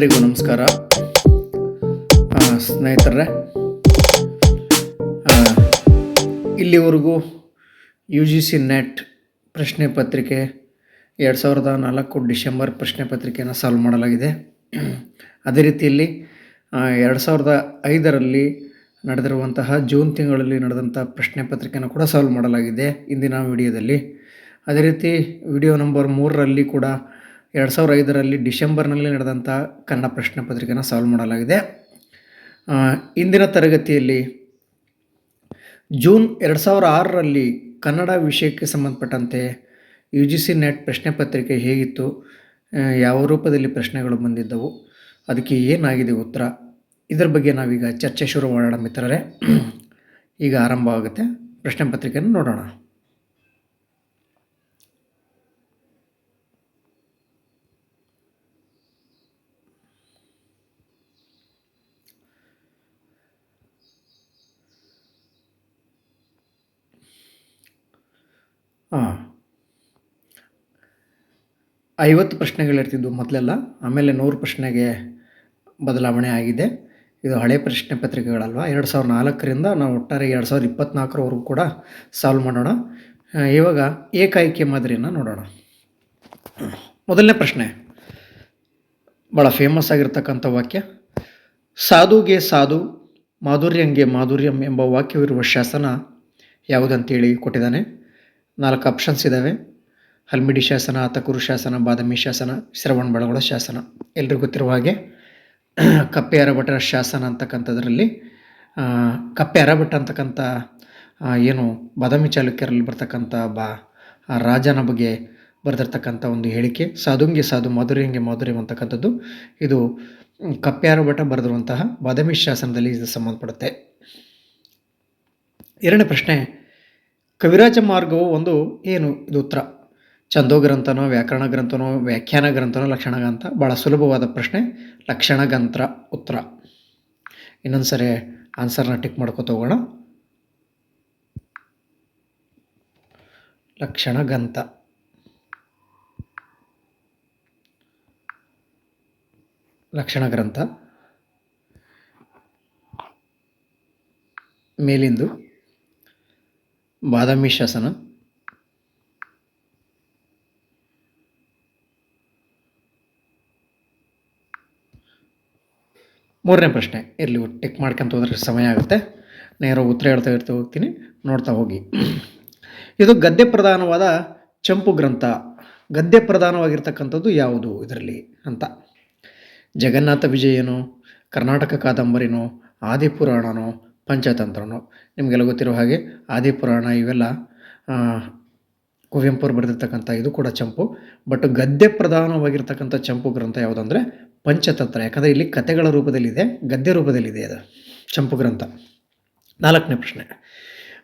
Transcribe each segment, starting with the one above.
ಎಲ್ರಿಗೂ ನಮಸ್ಕಾರ. ಸ್ನೇಹಿತರೆ ಇಲ್ಲಿವರೆಗೂ ಯು ಜಿ ಸಿ ನೆಟ್ ಪ್ರಶ್ನೆ ಪತ್ರಿಕೆ ಎರಡು ಸಾವಿರದ ನಾಲ್ಕು ಡಿಸೆಂಬರ್ ಪ್ರಶ್ನೆ ಪತ್ರಿಕೆಯನ್ನು ಸಾಲ್ವ್ ಮಾಡಲಾಗಿದೆ. ಅದೇ ರೀತಿಯಲ್ಲಿ ಎರಡು ಸಾವಿರದ ಐದರಲ್ಲಿ ನಡೆದಿರುವಂತಹ ಜೂನ್ ತಿಂಗಳಲ್ಲಿ ನಡೆದಂಥ ಪ್ರಶ್ನೆ ಪತ್ರಿಕೆಯನ್ನು ಕೂಡ ಸಾಲ್ವ್ ಮಾಡಲಾಗಿದೆ ಇಂದಿನ ವಿಡಿಯೋದಲ್ಲಿ. ಅದೇ ರೀತಿ ವಿಡಿಯೋ ನಂಬರ್ ಮೂರರಲ್ಲಿ ಕೂಡ ಎರಡು ಸಾವಿರ ಐದರಲ್ಲಿ ಡಿಸೆಂಬರ್ನಲ್ಲಿ ನಡೆದಂಥ ಕನ್ನಡ ಪ್ರಶ್ನೆ ಪತ್ರಿಕೆಯನ್ನು ಸಾಲ್ವ್ ಮಾಡಲಾಗಿದೆ. ಇಂದಿನ ತರಗತಿಯಲ್ಲಿ ಜೂನ್ ಎರಡು ಸಾವಿರ ಆರರಲ್ಲಿ ಕನ್ನಡ ವಿಷಯಕ್ಕೆ ಸಂಬಂಧಪಟ್ಟಂತೆ ಯು ಜಿ ಸಿ ನೆಟ್ ಪ್ರಶ್ನೆ ಪತ್ರಿಕೆ ಹೇಗಿತ್ತು? ಯಾವ ರೂಪದಲ್ಲಿ ಪ್ರಶ್ನೆಗಳು ಬಂದಿದ್ದವು? ಅದಕ್ಕೆ ಏನಾಗಿದೆ ಉತ್ತರ? ಇದರ ಬಗ್ಗೆ ನಾವೀಗ ಚರ್ಚೆ ಶುರು ಮಾಡೋಣ ಮಿತ್ರರೇ. ಈಗ ಆರಂಭ ಆಗುತ್ತೆ ಪ್ರಶ್ನೆ ಪತ್ರಿಕೆಯನ್ನು ನೋಡೋಣ. ಹಾಂ. ಐವತ್ತು ಪ್ರಶ್ನೆಗಳಿರ್ತಿದ್ವು ಮೊದಲೆಲ್ಲ. ಆಮೇಲೆ ನೂರು ಪ್ರಶ್ನೆಗೆ ಬದಲಾವಣೆ ಆಗಿದೆ. ಇದು ಹಳೆ ಪ್ರಶ್ನೆ ಪತ್ರಿಕೆಗಳಲ್ವ? ಎರಡು ಸಾವಿರದ ನಾಲ್ಕರಿಂದ ನಾವು ಒಟ್ಟಾರೆ ಎರಡು ಸಾವಿರದ ಇಪ್ಪತ್ತ್ನಾಲ್ಕರವರೆಗೂ ಕೂಡ ಸಾಲ್ವ್ ಮಾಡೋಣ. ಇವಾಗ ಏಕಾಏಕಿ ಮಾದರಿಯನ್ನು ನೋಡೋಣ. ಮೊದಲನೇ ಪ್ರಶ್ನೆ. ಭಾಳ ಫೇಮಸ್ ಆಗಿರ್ತಕ್ಕಂಥ ವಾಕ್ಯ. ಸಾಧುಗೆ ಸಾಧು, ಮಾಧುರ್ಯಂಗೆ ಮಾಧುರ್ಯಂ ಎಂಬ ವಾಕ್ಯವಿರುವ ಶಾಸನ ಯಾವುದಂತೇಳಿ ಕೊಟ್ಟಿದ್ದಾನೆ? ನಾಲ್ಕು ಆಪ್ಷನ್ಸ್ ಇದ್ದಾವೆ ಹಲ್ಮಿಡಿ ಶಾಸನ ಆತಕೂರು ಶಾಸನ, ಬಾದಾಮಿ ಶಾಸನ, ಶ್ರವಣ ಬೆಳಗೊಳ ಶಾಸನ. ಎಲ್ಲರಿಗೂ ಗೊತ್ತಿರುವ ಹಾಗೆ ಕಪ್ಪೆ ಅರಭಟರ ಶಾಸನ ಅಂತಕ್ಕಂಥದ್ರಲ್ಲಿ ಕಪ್ಪೆ ಅರಭಟ ಅಂತಕ್ಕಂಥ ಏನು ಬಾದಾಮಿ ಚಾಲುಕ್ಯರಲ್ಲಿ ಬರ್ತಕ್ಕಂಥ ಬಾ ರಾಜನ ಬಗ್ಗೆ ಬರೆದಿರ್ತಕ್ಕಂಥ ಒಂದು ಹೇಳಿಕೆ. ಸಾಧುಂಗೆ ಸಾಧು, ಮಾಧುರ್ಯಂಗೆ ಮಾಧುರ್ಯಂ ಅಂತಕ್ಕಂಥದ್ದು. ಇದು ಕಪ್ಪೆ ಅರಭಟ ಬರೆದಿರುವಂತಹ ಬಾದಾಮಿ ಶಾಸನದಲ್ಲಿ ಇದು ಸಂಬಂಧಪಡುತ್ತೆ. ಎರಡನೇ ಪ್ರಶ್ನೆ ಕವಿರಾಜ ಮಾರ್ಗವು ಒಂದು ಏನು? ಇದು ಉತ್ತರ. ಛಂದೋ ಗ್ರಂಥನೋ, ವ್ಯಾಕರಣ ಗ್ರಂಥನೋ, ವ್ಯಾಖ್ಯಾನ ಗ್ರಂಥನೋ, ಲಕ್ಷಣ ಗ್ರಂಥ? ಭಾಳ ಸುಲಭವಾದ ಪ್ರಶ್ನೆ. ಲಕ್ಷಣ ಗ್ರಂಥ ಉತ್ತರ. ಇನ್ನೊಂದು ಸರಿ ಆನ್ಸರ್ನ ಟಿಕ್ ಮಾಡ್ಕೊತ ಹೋಗೋಣ. ಲಕ್ಷಣ ಗ್ರಂಥ. ಲಕ್ಷಣ ಗ್ರಂಥ. ಮೇಲಿಂದು. ಬಾದಾಮಿ ಶಾಸನ. ಮೂರನೇ ಪ್ರಶ್ನೆ, ಇರಲಿ ಟಿಕ್ ಮಾಡ್ಕೊಂತ ಹೋದ್ರೆ ಸಮಯ ಆಗುತ್ತೆ. ನೇರ ಉತ್ತರ ಹೇಳ್ತಾ ಇರ್ತಾ ಹೋಗ್ತೀನಿ, ನೋಡ್ತಾ ಹೋಗಿ. ಇದು ಗದ್ಯ ಪ್ರಧಾನವಾದ ಚಂಪು ಗ್ರಂಥ. ಗದ್ಯ ಪ್ರಧಾನವಾಗಿರ್ತಕ್ಕಂಥದ್ದು ಯಾವುದು ಇದರಲ್ಲಿ ಅಂತ. ಜಗನ್ನಾಥ ವಿಜಯನೋ, ಕರ್ನಾಟಕ ಕಾದಂಬರಿನೋ, ಆದಿಪುರಾಣನೋ ಪಂಚತಂತ್ರನೋ ನಿಮಗೆಲ್ಲ ಗೊತ್ತಿರೋ ಹಾಗೆ ಆದಿಪುರಾಣ ಇವೆಲ್ಲ ಕುವೆಂಪುರ್ ಬರೆದಿರ್ತಕ್ಕಂಥ ಇದು ಕೂಡ ಚಂಪು. ಬಟ್ ಗದ್ಯ ಪ್ರಧಾನವಾಗಿರ್ತಕ್ಕಂಥ ಚಂಪು ಗ್ರಂಥ ಯಾವುದಂದರೆ ಪಂಚತಂತ್ರ. ಯಾಕಂದರೆ ಇಲ್ಲಿ ಕಥೆಗಳ ರೂಪದಲ್ಲಿದೆ, ಗದ್ಯ ರೂಪದಲ್ಲಿದೆ ಅದು ಚಂಪು ಗ್ರಂಥ. ನಾಲ್ಕನೇ ಪ್ರಶ್ನೆ.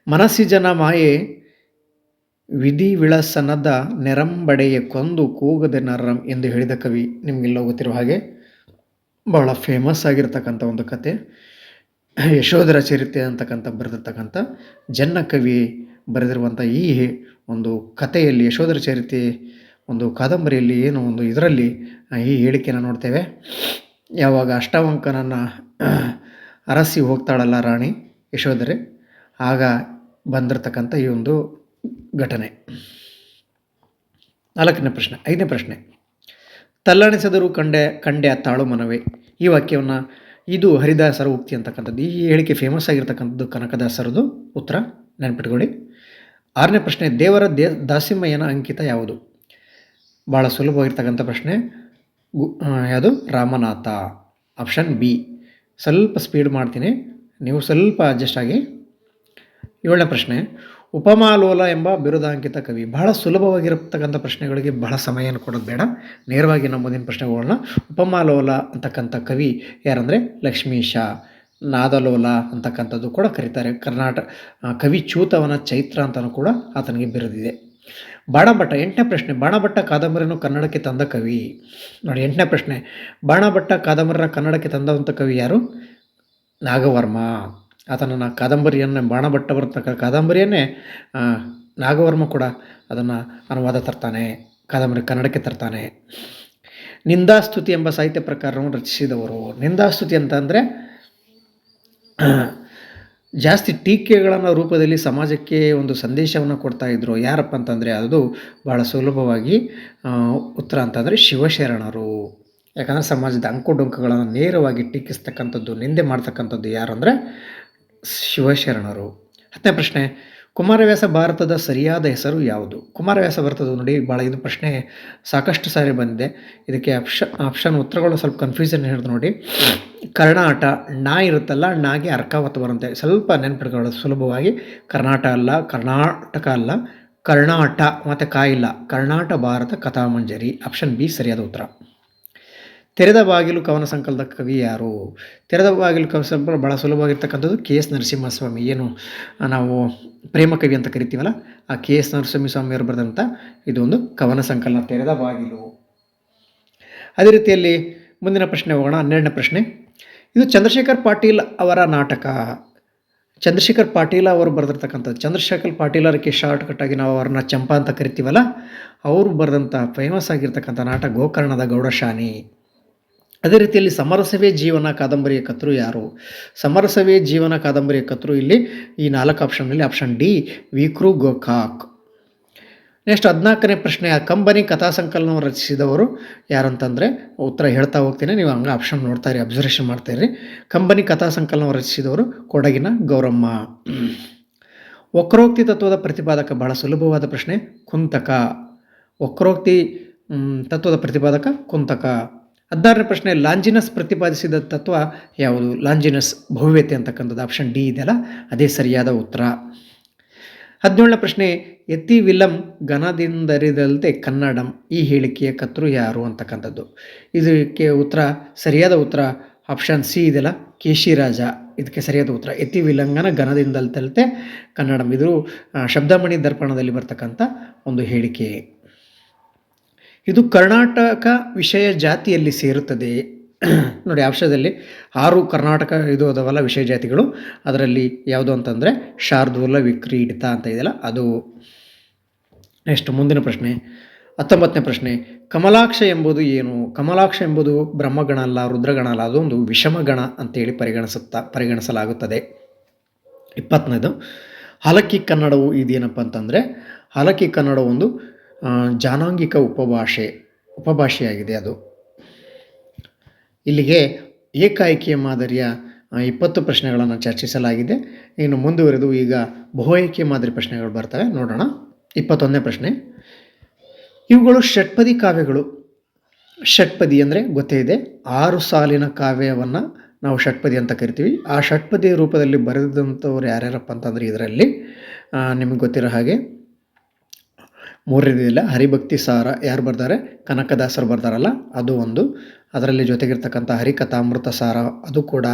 ಮನಸ್ಸಿಜನ ಮಾಯೆ ವಿಧಿ ವಿಳಸನದ ನೆರಂಬಡೆಯ ಕೊಂದು ಕೂಗದೆ ನರಂ ಎಂದು ಹೇಳಿದ ಕವಿ ನಿಮಗೆಲ್ಲ ಗೊತ್ತಿರುವ ಹಾಗೆ ಬಹಳ ಫೇಮಸ್ ಆಗಿರ್ತಕ್ಕಂಥ ಒಂದು ಕತೆ. ಯಶೋಧರ ಚರಿತೆ ಅಂತಕ್ಕಂಥ ಬರೆದಿರ್ತಕ್ಕಂಥ ಜನ್ನ ಕವಿ ಬರೆದಿರುವಂಥ ಈ ಒಂದು ಕಥೆಯಲ್ಲಿ, ಯಶೋಧರ ಚರಿತೆ ಒಂದು ಕಾದಂಬರಿಯಲ್ಲಿ ಏನು ಒಂದು ಇದರಲ್ಲಿ ಈ ಹೇಳಿಕೆಯನ್ನು ನೋಡ್ತೇವೆ. ಯಾವಾಗ ಅಷ್ಟಾವಂಕನನ್ನು ಅರಸಿ ಹೋಗ್ತಾಳಲ್ಲ ರಾಣಿ ಯಶೋಧರೆ, ಆಗ ಬಂದಿರತಕ್ಕಂಥ ಈ ಒಂದು ಘಟನೆ. ನಾಲ್ಕನೇ ಪ್ರಶ್ನೆ, ಐದನೇ ಪ್ರಶ್ನೆ. ತಲ್ಲಣಿಸಿದರೂ ಕಂಡೆ ಕಂಡೆ ತಾಳು ಮನವೇ. ಈ ವಾಕ್ಯವನ್ನು ಇದು ಹರಿದಾಸರ ಉಕ್ತಿ ಅಂತಕ್ಕಂಥದ್ದು. ಈ ಹೇಳಿಕೆ ಫೇಮಸ್ ಆಗಿರ್ತಕ್ಕಂಥದ್ದು ಕನಕದಾಸರದು. ಉತ್ತರ ನೆನಪಿಟ್ಕೊಳ್ಳಿ. ಆರನೇ ಪ್ರಶ್ನೆ, ದೇವರ ದೇ ದಾಸಿಮಯ್ಯನ ಅಂಕಿತ ಯಾವುದು? ಭಾಳ ಸುಲಭವಾಗಿರ್ತಕ್ಕಂಥ ಪ್ರಶ್ನೆ. ಯಾವುದು? ರಾಮನಾಥ. ಆಪ್ಷನ್ ಬಿ ಸ್ವಲ್ಪ ಸ್ಪೀಡ್ ಮಾಡ್ತೀನಿ. ನೀವು ಸ್ವಲ್ಪ ಅಡ್ಜಸ್ಟ್ ಆಗಿ. ಏಳನೇ ಪ್ರಶ್ನೆ ಉಪಮಾಲೋಲ ಎಂಬ ಬಿರುದಾಂಕಿತ ಕವಿ. ಬಹಳ ಸುಲಭವಾಗಿರತಕ್ಕಂಥ ಪ್ರಶ್ನೆಗಳಿಗೆ ಬಹಳ ಸಮಯವನ್ನು ಕೊಡೋದು ಬೇಡ. ನೇರವಾಗಿ ನಮ್ಮ ಮುಂದಿನ ಪ್ರಶ್ನೆಗಳನ್ನ ಉಪಮಾಲೋಲ ಅಂತಕ್ಕಂಥ ಕವಿ ಯಾರಂದರೆ ಲಕ್ಷ್ಮೀಶ ನಾದಲೋಲ ಅಂತಕ್ಕಂಥದ್ದು ಕೂಡ ಕರೀತಾರೆ. ಕರ್ನಾಟಕ ಕವಿ ಚೂತವನ ಚೈತ್ರ ಅಂತಲೂ ಕೂಡ ಆತನಿಗೆ ಬಿರುದಿದೆ. ಬಾಣಭಟ್ಟ, ಎಂಟನೇ ಪ್ರಶ್ನೆ. ಬಾಣಭಟ್ಟ ಕಾದಂಬರಿಯನ್ನು ಕನ್ನಡಕ್ಕೆ ತಂದ ಕವಿ. ನೋಡಿ, ಎಂಟನೇ ಪ್ರಶ್ನೆ. ಬಾಣಭಟ್ಟ ಕಾದಂಬರಿನ ಕನ್ನಡಕ್ಕೆ ತಂದಂಥ ಕವಿ ಯಾರು? ನಾಗವರ್ಮ. ಆತನ ಕಾದಂಬರಿಯನ್ನು ಬಾಣಭಟ್ಟ ಬರತಕ್ಕ ಕಾದಂಬರಿಯನ್ನೇ ನಾಗವರ್ಮ ಕೂಡ ಅದನ್ನು ಅನುವಾದ ತರ್ತಾನೆ, ಕಾದಂಬರಿ ಕನ್ನಡಕ್ಕೆ ತರ್ತಾನೆ. ನಿಂದಾಸ್ತುತಿ ಎಂಬ ಸಾಹಿತ್ಯ ಪ್ರಕಾರವನ್ನು ರಚಿಸಿದವರು. ನಿಂದಾಸ್ತುತಿ ಅಂತ ಅಂದರೆ ಜಾಸ್ತಿ ಟೀಕೆಗಳನ್ನು ರೂಪದಲ್ಲಿ ಸಮಾಜಕ್ಕೆ ಒಂದು ಸಂದೇಶವನ್ನು ಕೊಡ್ತಾ ಇದ್ದರು ಯಾರಪ್ಪ ಅಂತಂದರೆ, ಅದು ಭಾಳ ಸುಲಭವಾಗಿ ಉತ್ತರ ಅಂತಂದರೆ ಶಿವಶರಣರು. ಯಾಕಂದರೆ ಸಮಾಜದ ಅಂಕು ಡೊಂಕುಗಳನ್ನು ನೇರವಾಗಿ ಟೀಕಿಸ್ತಕ್ಕಂಥದ್ದು, ನಿಂದೆ ಮಾಡ್ತಕ್ಕಂಥದ್ದು ಯಾರು ಅಂದರೆ ಶಿವಶರಣರು. ಹತ್ತನೇ ಪ್ರಶ್ನೆ, ಕುಮಾರವ್ಯಾಸ ಭಾರತದ ಸರಿಯಾದ ಹೆಸರು ಯಾವುದು? ಕುಮಾರವ್ಯಾಸ ಭಾರತದ ನೋಡಿ ಭಾಳ ಇದು ಪ್ರಶ್ನೆ ಸಾಕಷ್ಟು ಸಾರಿ ಬಂದಿದೆ. ಇದಕ್ಕೆ ಆಪ್ಷನ್ ಆಪ್ಷನ್ ಉತ್ತರಗಳು ಸ್ವಲ್ಪ ಕನ್ಫ್ಯೂಷನ್ ಹಿಡಿದು ನೋಡಿ. ಕರ್ಣಾಟ ನಾ ಇರುತ್ತಲ್ಲ ನಾಗೆ ಅರ್ಕಾವತ್ ಬರುತ್ತೆ. ಸ್ವಲ್ಪ ನೆನ್ಪಿಟ್ಕೊಳ್ಳೋದು ಸುಲಭವಾಗಿ. ಕರ್ನಾಟ ಅಲ್ಲ, ಕರ್ನಾಟಕ ಅಲ್ಲ ಕರ್ಣಾಟ ಮತ್ತು ಕಾಯಿಲ್ಲ ಕರ್ನಾಟ, ಭಾರತ, ಕಥಾಮಂಜರಿ. ಆಪ್ಷನ್ ಬಿ ಸರಿಯಾದ ಉತ್ತರ. ತೆರೆದ ಬಾಗಿಲು ಕವನ ಸಂಕಲನದ ಕವಿ ಯಾರು? ತೆರೆದ ಬಾಗಿಲು ಕವನ ಸಂಕಲನ ಭಾಳ ಸುಲಭವಾಗಿರ್ತಕ್ಕಂಥದ್ದು ಕೆ ಎಸ್ ನರಸಿಂಹಸ್ವಾಮಿ. ಏನು, ನಾವು ಪ್ರೇಮ ಕವಿ ಅಂತ ಕರಿತೀವಲ್ಲ, ಆ ಕೆ ಎಸ್ ನರಸಿಂಹ ಸ್ವಾಮಿಯವರು ಬರೆದಂಥ ಇದೊಂದು ಕವನ ಸಂಕಲನ, ತೆರೆದ ಬಾಗಿಲು. ಅದೇ ರೀತಿಯಲ್ಲಿ ಮುಂದಿನ ಪ್ರಶ್ನೆ ಹೋಗೋಣ, ಹನ್ನೆರಡನೇ ಪ್ರಶ್ನೆ. ಇದು ಚಂದ್ರಶೇಖರ್ ಪಾಟೀಲ್ ಅವರ ನಾಟಕ. ಚಂದ್ರಶೇಖರ್ ಪಾಟೀಲ ಅವರು ಬರೆದಿರ್ತಕ್ಕಂಥದ್ದು, ಚಂದ್ರಶೇಖರ್ ಪಾಟೀಲರಕ್ಕೆ ಶಾರ್ಟ್ ಕಟ್ಟಾಗಿ ನಾವು ಅವ್ರನ್ನ ಚಂಪಾ ಅಂತ ಕರಿತೀವಲ್ಲ, ಅವರು ಬರೆದಂಥ ಫೇಮಸ್ ಆಗಿರ್ತಕ್ಕಂಥ ನಾಟಕ ಗೋಕರ್ಣದ ಗೌಡಶಾನಿ ಅದೇ ರೀತಿಯಲ್ಲಿ ಸಮರಸವೇ ಜೀವನ ಕಾದಂಬರಿಯ ಕತ್ರು ಯಾರು? ಸಮರಸವೇ ಜೀವನ ಕಾದಂಬರಿಯ ಕತ್ರು ಇಲ್ಲಿ ಈ ನಾಲ್ಕು ಆಪ್ಷನ್ನಲ್ಲಿ ಆಪ್ಷನ್ ಡಿ ವಿಕ್ರು, ಗೋಕಾಕ್. ನೆಕ್ಸ್ಟ್ ಹದಿನಾಲ್ಕನೇ ಪ್ರಶ್ನೆ, ಆ ಕಂಬನಿ ಕಥಾ ಸಂಕಲನವನ್ನು ರಚಿಸಿದವರು ಯಾರಂತಂದರೆ? ಉತ್ತರ ಹೇಳ್ತಾ ಹೋಗ್ತೀನಿ, ನೀವು ಹಂಗೆ ಆಪ್ಷನ್ ನೋಡ್ತಾ ಇರಿ ಅಬ್ಸರ್ವೇಷನ್ ಮಾಡ್ತಾ ಇರಿ. ಕಂಬನಿ ಕಥಾ ಸಂಕಲನ ರಚಿಸಿದವರು ಕೊಡಗಿನ ಗೌರಮ್ಮ. ವಕ್ರೋಕ್ತಿ ತತ್ವದ ಪ್ರತಿಪಾದಕ ಬಹಳ ಸುಲಭವಾದ ಪ್ರಶ್ನೆ, ಕುಂತಕ. ವಕ್ರೋಕ್ತಿ ತತ್ವದ ಪ್ರತಿಪಾದಕ ಕುಂತಕ. ಹದಿನಾರನೇ ಪ್ರಶ್ನೆ, ಲಾಂಜಿನಸ್ ಪ್ರತಿಪಾದಿಸಿದ ತತ್ವ ಯಾವುದು? ಲಾಂಜಿನಸ್ ಭವ್ಯತೆ ಅಂತಕ್ಕಂಥದ್ದು ಆಪ್ಷನ್ ಡಿ ಇದೆಯಲ್ಲ, ಅದೇ ಸರಿಯಾದ ಉತ್ತರ. ಹದಿನೇಳನೇ ಪ್ರಶ್ನೆ ಎತ್ತಿ ವಿಲಂ ಘನದಿಂದರಿದಲ್ಲದೆ ಕನ್ನಡಂ, ಈ ಹೇಳಿಕೆಯ ಕರ್ತೃ ಯಾರು ಅಂತಕ್ಕಂಥದ್ದು? ಇದಕ್ಕೆ ಉತ್ತರ, ಸರಿಯಾದ ಉತ್ತರ ಆಪ್ಷನ್ ಸಿ ಇದೆಯಲ್ಲ, ಕೇಶಿರಾಜ. ಇದಕ್ಕೆ ಸರಿಯಾದ ಉತ್ತರ ಎತ್ತಿ ವಿಲಂಗನ ಘನದಿಂದಲ್ತಲ್ತೆ ಕನ್ನಡಂ. ಇದು ಶಬ್ದಮಣಿ ದರ್ಪಣದಲ್ಲಿ ಬರ್ತಕ್ಕಂಥ ಒಂದು ಹೇಳಿಕೆ. ಇದು ಕರ್ನಾಟಕ ವಿಷಯ ಜಾತಿಯಲ್ಲಿ ಸೇರುತ್ತದೆ. ನೋಡಿ ಆಪ್ಷದಲ್ಲಿ ಆರು ಕರ್ನಾಟಕ ಇದು ಅದವಲ್ಲ ವಿಷಯ ಜಾತಿಗಳು. ಅದರಲ್ಲಿ ಯಾವುದು ಅಂತಂದರೆ ಶಾರ್ದೂಲ ವಿಕ್ರೀಡಿತ ಅಂತ ಇದೆಯಲ್ಲ, ಅದು ನೆಕ್ಸ್ಟ್ ಮುಂದಿನ ಪ್ರಶ್ನೆ. ಹತ್ತೊಂಬತ್ತನೇ ಪ್ರಶ್ನೆ, ಕಮಲಾಕ್ಷ ಎಂಬುದು ಏನು? ಕಮಲಾಕ್ಷ ಎಂಬುದು ಬ್ರಹ್ಮಗಣ ಅಲ್ಲ, ರುದ್ರಗಣ ಅಲ್ಲ ಅದೊಂದು ವಿಷಮಗಣ ಅಂತೇಳಿ ಪರಿಗಣಿಸುತ್ತಾ, ಪರಿಗಣಿಸಲಾಗುತ್ತದೆ. ಇಪ್ಪತ್ತನೇದು, ಹಲಕಿ ಕನ್ನಡವು ಇದೇನಪ್ಪ ಅಂತಂದರೆ, ಹಲಕಿ ಕನ್ನಡ ಒಂದು ಜಾನಾಂಗಿಕ ಉಪಭಾಷೆ, ಉಪಭಾಷೆಯಾಗಿದೆ ಅದು. ಇಲ್ಲಿಗೆ ಏಕಾಏಕಿಯ ಮಾದರಿಯ ಇಪ್ಪತ್ತು ಪ್ರಶ್ನೆಗಳನ್ನು ಚರ್ಚಿಸಲಾಗಿದೆ. ಇನ್ನು ಮುಂದುವರೆದು ಈಗ ಬಹುಏಕಿಯ ಮಾದರಿ ಪ್ರಶ್ನೆಗಳು ಬರ್ತವೆ. ನೋಡೋಣ. ಇಪ್ಪತ್ತೊಂದನೇ ಪ್ರಶ್ನೆ. ಇವುಗಳು ಷಟ್ಪದಿ ಕಾವ್ಯಗಳು. ಷಟ್ಪದಿ ಅಂದರೆ ಗೊತ್ತೇ ಇದೆ. ಆರು ಸಾಲಿನ ಕಾವ್ಯವನ್ನು ನಾವು ಷಟ್ಪದಿ ಅಂತ ಕರಿತೀವಿ. ಆ ಷಟ್ಪದಿ ರೂಪದಲ್ಲಿ ಬರೆದಂಥವ್ರು ಯಾರ್ಯಾರಪ್ಪ ಅಂತಂದರೆ ಇದರಲ್ಲಿ ನಿಮಗೆ ಗೊತ್ತಿರೋ ಹಾಗೆ ಮೂರನೇದಿಲ್ಲ ಹರಿಭಕ್ತಿ ಸಾರ ಯಾರು ಬರ್ತಾರೆ? ಕನಕದಾಸರು ಬರ್ತಾರಲ್ಲ, ಅದು ಒಂದು. ಅದರಲ್ಲಿ ಜೊತೆಗಿರ್ತಕ್ಕಂಥ ಹರಿಕಥಾಮೃತ ಸಾರ, ಅದು ಕೂಡ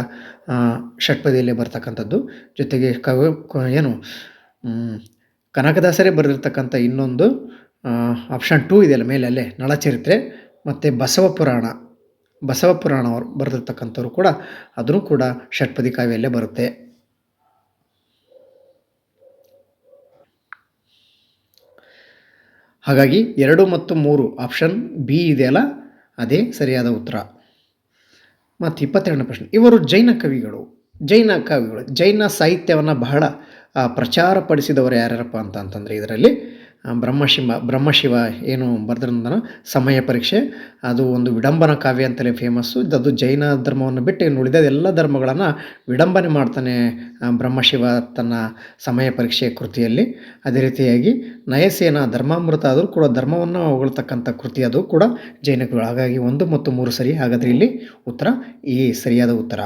ಷಟ್ಪದಿಯಲ್ಲಿ ಬರ್ತಕ್ಕಂಥದ್ದು. ಜೊತೆಗೆ ಕವಿ ಏನು ಕನಕದಾಸರೇ ಬರೆದಿರ್ತಕ್ಕಂಥ ಇನ್ನೊಂದು ಆಪ್ಷನ್ ಟೂ ಇದೆಯಲ್ಲ ಮೇಲೆ ಅಲ್ಲೇ ನಳಚರಿತ್ರೆ ಮತ್ತು ಬಸವ ಪುರಾಣ. ಬಸವ ಪುರಾಣ ಅವರು ಬರೆದಿರ್ತಕ್ಕಂಥವ್ರು ಕೂಡ, ಅದನ್ನು ಕೂಡ ಷಟ್ಪದಿ ಕಾವ್ಯಲ್ಲೇ ಬರುತ್ತೆ. ಹಾಗಾಗಿ ಎರಡು ಮತ್ತು ಮೂರು ಆಪ್ಷನ್ ಬಿ ಇದೆಯಲ್ಲ ಅದೇ ಸರಿಯಾದ ಉತ್ತರ. ಮತ್ತು ಇಪ್ಪತ್ತೆರಡನೇ ಪ್ರಶ್ನೆ. ಇವರು ಜೈನ ಕವಿಗಳು. ಜೈನ ಕವಿಗಳು. ಜೈನ ಸಾಹಿತ್ಯವನ್ನು ಬಹಳ ಪ್ರಚಾರಪಡಿಸಿದವರು ಯಾರ್ಯಾರಪ್ಪ ಅಂತ ಅಂತಂದರೆ ಇದರಲ್ಲಿ ಬ್ರಹ್ಮಶಿವ ಬ್ರಹ್ಮಶಿವ ಏನು ಬರೆದ್ರಂದನ ಸಮಯ ಪರೀಕ್ಷೆ, ಅದು ಒಂದು ವಿಡಂಬನ ಕಾವ್ಯ ಅಂತಲೇ ಫೇಮಸ್ಸು ಅದು ಜೈನ ಧರ್ಮವನ್ನು ಬಿಟ್ಟು ಇನ್ನು ಉಳಿದ ಎಲ್ಲ ಧರ್ಮಗಳನ್ನು ವಿಡಂಬನೆ ಮಾಡ್ತಾನೆ ಬ್ರಹ್ಮಶಿವ ತನ್ನ ಸಮಯ ಪರೀಕ್ಷೆ ಕೃತಿಯಲ್ಲಿ. ಅದೇ ರೀತಿಯಾಗಿ ನಯಸೇನ ಧರ್ಮಾಮೃತ ಆದರೂ ಕೂಡ ಧರ್ಮವನ್ನು ಹೊಗಳ್ತಕ್ಕಂಥ ಕೃತಿ ಅದು ಕೂಡ ಜೈನಗಳು. ಹಾಗಾಗಿ ಒಂದು ಮತ್ತು ಮೂರು ಸರಿ ಹಾಗಾದರೆ ಇಲ್ಲಿ ಉತ್ತರ, ಈ ಸರಿಯಾದ ಉತ್ತರ.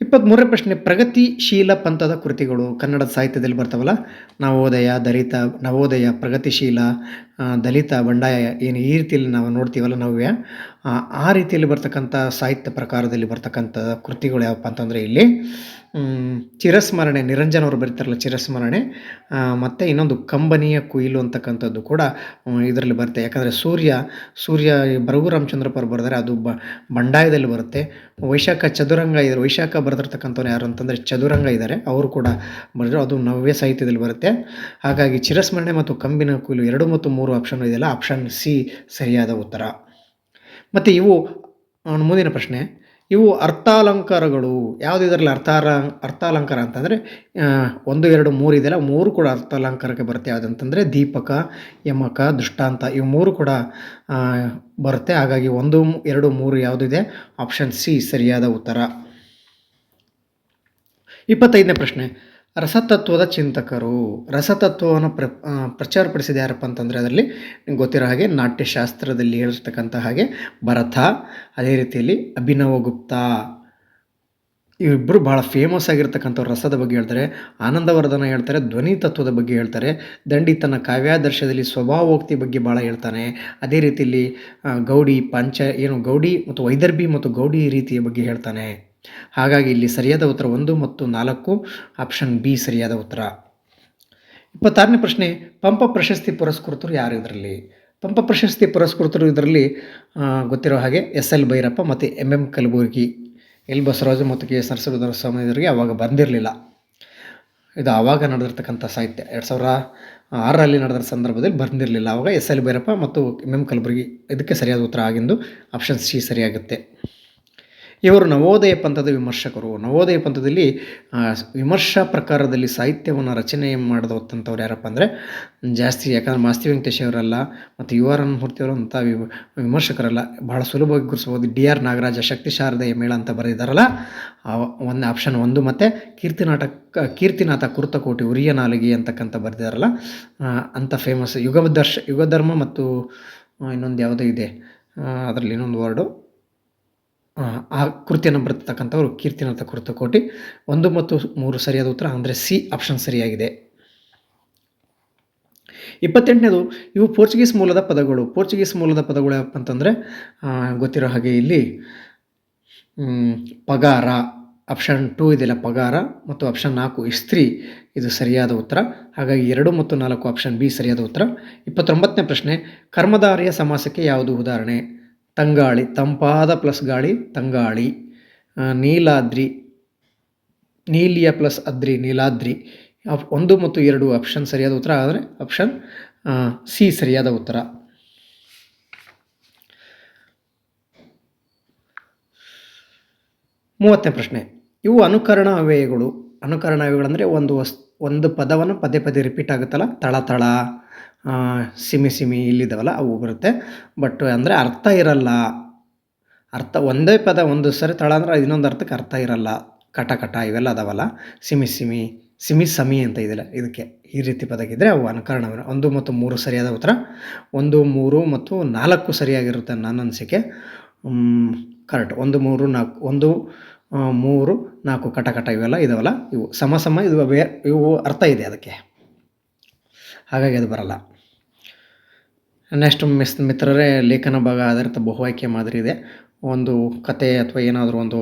ಇಪ್ಪತ್ತ್ಮೂರನೇ ಪ್ರಶ್ನೆ ಪ್ರಗತಿಶೀಲ ಪಂಥದ ಕೃತಿಗಳು ಕನ್ನಡ ಸಾಹಿತ್ಯದಲ್ಲಿ ಬರ್ತಾವಲ್ಲ? ನವೋದಯ ದಲಿತ ನವೋದಯ ಪ್ರಗತಿಶೀಲ ದಲಿತ ಬಂಡಾಯ ಏನು ಈ ರೀತಿಯಲ್ಲಿ ನಾವು ನೋಡ್ತೀವಲ್ಲ ನವ್ಯ? ಆ, ರೀತಿಯಲ್ಲಿ ಬರ್ತಕ್ಕಂಥ ಸಾಹಿತ್ಯ ಪ್ರಕಾರದಲ್ಲಿ ಬರ್ತಕ್ಕಂಥ ಕೃತಿಗಳು ಯಾವಪ್ಪ ಅಂತಂದರೆ ಇಲ್ಲಿ ಚಿರಸ್ಮರಣೆ, ನಿರಂಜನ್ ಅವರು ಬರೀತಾರಲ್ಲ ಚಿರಸ್ಮರಣೆ ಮತ್ತು ಇನ್ನೊಂದು ಕಂಬನಿಯ ಕುಯಿಲು ಅಂತಕ್ಕಂಥದ್ದು ಕೂಡ ಇದರಲ್ಲಿ ಬರುತ್ತೆ. ಯಾಕಂದರೆ ಸೂರ್ಯ ಸೂರ್ಯ ಬರಗು ರಾಮಚಂದ್ರಪ್ಪ ಅವರು ಬರೆದರೆ, ಅದು ಬ, ಬಂಡಾಯದಲ್ಲಿ ಬರುತ್ತೆ. ವೈಶಾಖ ಚದುರಂಗ ಇದ್ದಾರೆ ವೈಶಾಖ ಬರೆದಿರ್ತಕ್ಕಂಥವ್ರು ಯಾರು ಅಂತಂದರೆ ಚದುರಂಗ ಇದ್ದಾರೆ ಅವರು ಕೂಡ ಬರೆದ್ರು, ಅದು ನವ್ಯ ಸಾಹಿತ್ಯದಲ್ಲಿ ಬರುತ್ತೆ. ಹಾಗಾಗಿ ಚಿರಸ್ಮರಣೆ ಮತ್ತು ಕಂಬಿನ ಕುಯಿಲು ಎರಡು ಮತ್ತು ಮೂರು ಆಪ್ಷನ್ ಇದೆಯಲ್ಲ ಆಪ್ಷನ್ ಸಿ ಸರಿಯಾದ ಉತ್ತರ. ಮತ್ತು ಇವು ಮುಂದಿನ ಪ್ರಶ್ನೆ. ಇವು ಅರ್ಥಾಲಂಕಾರಗಳು. ಯಾವುದು ಇದರಲ್ಲಿ ಅರ್ಥಾರ ಅರ್ಥಾಲಂಕಾರ ಅಂತಂದರೆ ಒಂದು, ಎರಡು, ಮೂರು ಇದೆಯಲ್ಲ ಮೂರು ಕೂಡ ಅರ್ಥಾಲಂಕಾರಕ್ಕೆ ಬರುತ್ತೆ. ಯಾವುದಂತಂದರೆ ದೀಪಕ, ಯಮಕ, ದೃಷ್ಟಾಂತ ಇವು ಮೂರು ಕೂಡ ಬರುತ್ತೆ. ಹಾಗಾಗಿ ಒಂದು, ಎರಡು, ಮೂರು ಯಾವುದಿದೆ ಆಪ್ಷನ್ ಸಿ ಸರಿಯಾದ ಉತ್ತರ. ಇಪ್ಪತ್ತೈದನೇ ಪ್ರಶ್ನೆ. ರಸತತ್ವದ ಚಿಂತಕರು, ರಸತತ್ವವನ್ನು ಪ್ರ ಪ್ರಚಾರಪಡಿಸಿದ ಯಾರಪ್ಪ ಅಂತಂದರೆ ಅದರಲ್ಲಿ ಗೊತ್ತಿರೋ ಹಾಗೆ ನಾಟ್ಯಶಾಸ್ತ್ರದಲ್ಲಿ ಹೇಳಿರ್ತಕ್ಕಂಥ ಹಾಗೆ ಭರತ, ಅದೇ ರೀತಿಯಲ್ಲಿ ಅಭಿನವ ಗುಪ್ತ. ಇವಿಬ್ಬರು ಭಾಳ ಫೇಮಸ್ ಆಗಿರ್ತಕ್ಕಂಥ ರಸದ ಬಗ್ಗೆ ಹೇಳ್ತಾರೆ, ಆನಂದವರ್ಧನ ಹೇಳ್ತಾರೆ, ಧ್ವನಿ ತತ್ವದ ಬಗ್ಗೆ ಹೇಳ್ತಾರೆ ದಂಡಿ ತನ್ನ ಕಾವ್ಯಾದರ್ಶದಲ್ಲಿ ಸ್ವಭಾವೋಕ್ತಿ ಬಗ್ಗೆ ಭಾಳ ಹೇಳ್ತಾನೆ, ಅದೇ ರೀತಿಯಲ್ಲಿ ಗೌಡಿ ಪಂಚ, ಏನು ಗೌಡಿ ಮತ್ತು ವೈದರ್ಭಿ ಮತ್ತು ಗೌಡಿ ರೀತಿಯ ಬಗ್ಗೆ ಹೇಳ್ತಾನೆ. ಹಾಗಾಗಿ ಇಲ್ಲಿ ಸರಿಯಾದ ಉತ್ತರ ಒಂದು ಮತ್ತು ನಾಲ್ಕು ಆಪ್ಷನ್ ಬಿ ಸರಿಯಾದ ಉತ್ತರ. ಇಪ್ಪತ್ತಾರನೇ ಪ್ರಶ್ನೆ, ಪಂಪ ಪ್ರಶಸ್ತಿ ಪುರಸ್ಕೃತರು ಯಾರು ಇದರಲ್ಲಿ? ಪಂಪ ಪ್ರಶಸ್ತಿ ಪುರಸ್ಕೃತರು ಇದರಲ್ಲಿ ಗೊತ್ತಿರೋ ಹಾಗೆ ಎಸ್ ಎಲ್ ಭೈರಪ್ಪ ಮತ್ತು M M Kalburgi, L Basavaraju ಮತ್ತು ಕೆ ಎಸ್ ಸ್ವಾಮಿ ಇವರಿಗೆ ಅವಾಗ ಬಂದಿರಲಿಲ್ಲ. ಇದು ಆವಾಗ ನಡೆದಿರ್ತಕ್ಕಂಥ ಸಾಹಿತ್ಯ. ಎರಡು ಸಾವಿರ ಆರರಲ್ಲಿ ನಡೆದ ಸಂದರ್ಭದಲ್ಲಿ ಬಂದಿರಲಿಲ್ಲ. ಆವಾಗ ಎಸ್ ಎಲ್ ಭೈರಪ್ಪ ಮತ್ತು ಎಂ ಎಂ ಕಲಬುರ್ಗಿ ಇದಕ್ಕೆ ಸರಿಯಾದ ಉತ್ತರ ಆಗಿಂದು ಆಪ್ಷನ್ ಸಿ ಸರಿಯಾಗುತ್ತೆ. ಇವರು ನವೋದಯ ಪಂಥದ ವಿಮರ್ಶಕರು. ನವೋದಯ ಪಂಥದಲ್ಲಿ ವಿಮರ್ಶಾ ಪ್ರಕಾರದಲ್ಲಿ ಸಾಹಿತ್ಯವನ್ನು ರಚನೆ ಮಾಡಿದಂಥವ್ರು ಯಾರಪ್ಪ ಅಂದರೆ, ಜಾಸ್ತಿ ಯಾಕಂದ್ರೆ ಮಾಸ್ತಿ ವೆಂಕಟೇಶ್ ಅವರಲ್ಲ, ಮತ್ತು ಯು ಆರ್ ಎನ್ ಮೂರ್ತಿಯವರು ಅಂಥ ವಿ ವಿಮರ್ಶಕರಲ್ಲ, ಬಹಳ ಸುಲಭವಾಗಿ ಗುರುಸಬಹುದು ಡಿ ಆರ್ ನಾಗರಾಜ, ಶಕ್ತಿ ಶಾರದೆಯ ಮೇಳ ಅಂತ ಬರೆದಿದ್ದಾರಲ್ಲ ಒಂದು ಆಪ್ಷನ್ ಒಂದು ಮತ್ತು ಕೀರ್ತಿನಾಟ ಕೀರ್ತಿನಾಥ ಕುರ್ತಕೋಟಿ, ಉರಿಯ ನಾಲಿಗೆ ಅಂತಕ್ಕಂಥ ಬರೆದಿದ್ದಾರಲ್ಲ ಅಂಥ ಫೇಮಸ್ ಯುಗದರ್ಶ, ಯುಗಧರ್ಮ ಮತ್ತು ಇನ್ನೊಂದು ಯಾವುದೋ ಇದೆ ಅದರಲ್ಲಿ ಇನ್ನೊಂದು ವರ್ಡು ಆ, ಕೃತಿಯನ್ನು ಬರೆತಕ್ಕಂಥವ್ರು ಕೀರ್ತಿನಾಥ ಕುರ್ತಕೋಟಿ ಒಂದು ಮತ್ತು ಮೂರು ಸರಿಯಾದ ಉತ್ತರ ಅಂದರೆ ಸಿ ಆಪ್ಷನ್ ಸರಿಯಾಗಿದೆ. ಇಪ್ಪತ್ತೆಂಟನೇದು ಇವು ಪೋರ್ಚುಗೀಸ್ ಮೂಲದ ಪದಗಳು. ಪೋರ್ಚುಗೀಸ್ ಮೂಲದ ಪದಗಳು ಯಾವಪ್ಪ ಅಂತಂದರೆ ಗೊತ್ತಿರೋ ಹಾಗೆ ಇಲ್ಲಿ ಪಗಾರ ಆಪ್ಷನ್ ಟೂ ಇದೆಲ್ಲ ಪಗಾರ ಮತ್ತು ಆಪ್ಷನ್ ನಾಲ್ಕು ಇಸ್ತ್ರಿ ಇದು ಸರಿಯಾದ ಉತ್ತರ. ಹಾಗಾಗಿ ಎರಡು ಮತ್ತು ನಾಲ್ಕು ಆಪ್ಷನ್ ಬಿ ಸರಿಯಾದ ಉತ್ತರ. ಇಪ್ಪತ್ತೊಂಬತ್ತನೇ ಪ್ರಶ್ನೆ ಕರ್ಮಧಾರಿಯ ಸಮಾಸಕ್ಕೆ ಯಾವುದು ಉದಾಹರಣೆ? ತಂಗಾಳಿ, ತಂಪಾದ ಪ್ಲಸ್ ಗಾಳಿ, ತಂಗಾಳಿ. ನೀಲಾದ್ರಿ, ನೀಲಿಯ ಪ್ಲಸ್ ಅದ್ರಿ, ನೀಲಾದ್ರಿ. ಒಂದು ಮತ್ತು ಎರಡು ಆಪ್ಷನ್ ಸರಿಯಾದ ಉತ್ತರ, ಆದರೆ ಆಪ್ಷನ್ ಸಿ ಸರಿಯಾದ ಉತ್ತರ. ಮೂವತ್ತನೇ ಪ್ರಶ್ನೆ. ಇವು ಅನುಕರಣ ಅವ್ಯಯಗಳು ಅನುಕರಣ ಅವ್ಯಯಗಳಂದರೆ ಒಂದು ವಸ್, ಒಂದು ಪದವನ್ನು ಪದೇ ಪದೇ ರಿಪೀಟ್ ಆಗುತ್ತಲ್ಲ? ತಳ ತಳ. ಸಿಮಿ ಸಿಮಿ ಇಲ್ಲಿದ್ದಾವಲ್ಲ, ಅವು ಬರುತ್ತೆ. ಬಟ್ ಅಂದರೆ ಅರ್ಥ ಇರಲ್ಲ. ಅರ್ಥ, ಒಂದೇ ಪದ ಒಂದು ಸರಿ ತಳ ಅಂದ್ರೆ ಇನ್ನೊಂದು ಅರ್ಥಕ್ಕೆ ಅರ್ಥ ಇರಲ್ಲ. ಕಟ ಕಟ ಇವೆಲ್ಲ ಅದಾವಲ್ಲ. ಸಿಮಿ ಸಿಮಿ ಸಿಮಿ ಸಮಿ ಅಂತ ಇದೆಯಲ್ಲ ಇದಕ್ಕೆ ಈ ರೀತಿ ಪದಕ್ಕಿದ್ದರೆ ಅವು ಅನುಕರಣ ಒಂದು ಮತ್ತು ಮೂರು ಸರಿಯಾದ ಉತ್ತರ. ಒಂದು, ಮೂರು ಮತ್ತು ನಾಲ್ಕು ಸರಿಯಾಗಿರುತ್ತೆ ನನ್ನ ಅನಿಸಿಕೆ. ಕರೆಕ್ಟ್ ಒಂದು, ಮೂರು, ನಾಲ್ಕು, ಒಂದು ಮೂರು, ನಾಲ್ಕು ಕಟ ಕಟ ಇವೆಲ್ಲ ಇದಾವಲ್ಲ. ಇವು ಸಮ ಸಮ ಇದು ಇವು ಅರ್ಥ ಇದೆ ಅದಕ್ಕೆ. ಹಾಗಾಗಿ ಅದು ಬರಲ್ಲ. ನೆಕ್ಸ್ಟ್ ಮಿಸ್ ಮಿತ್ರರೇ, ಲೇಖನ ಭಾಗ ಆಧಾರಿತ ಬಹು ಆಯ್ಕೆ ಮಾದರಿ ಇದೆ. ಒಂದು ಕತೆ ಅಥವಾ ಏನಾದರೂ ಒಂದು